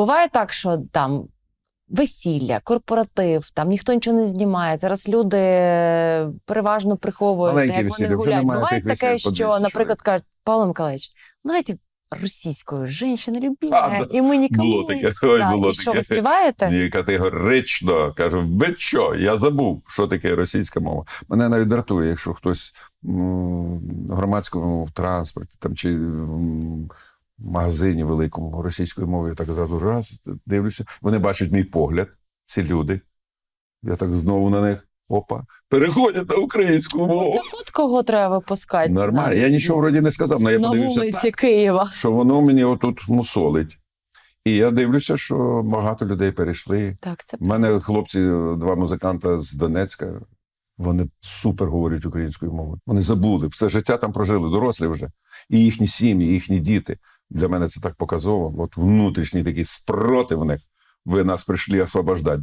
буває так, що там весілля, корпоратив, там ніхто нічого не знімає. Зараз люди переважно приховують, Маленькі як весілля, вони гуляють. Буває таке, що, 200 наприклад, кажуть, Павло Миколаївич, знаєте, російською жінка любить, А, і ми ніколи. Було таке. Ой, Так, було і що, ви таке. співаєте? Ні, категорично кажу, ви що? Я забув, що таке російська мова. Мене навіть дратує, якщо хтось в громадському транспорті там чи в магазині великому російською мовою, я так зразу раз дивлюся. Вони бачать мій погляд, ці люди. Я так знову на них. Опа, переходять на українську мову. Так от кого треба випускати? Нормально. Я нічого вроді не сказав, але я на подивився, вулиці Києва. що воно мені отут мусолить. І я дивлюся, що багато людей перейшли. Так, це У мене хлопці, два музиканта з Донецька, вони супер говорять українською мовою. Вони забули, все життя там прожили, дорослі вже. І їхні сім'ї, і їхні діти. Для мене це так показово. От внутрішній такий спротив них. Ви нас прийшли освобождати.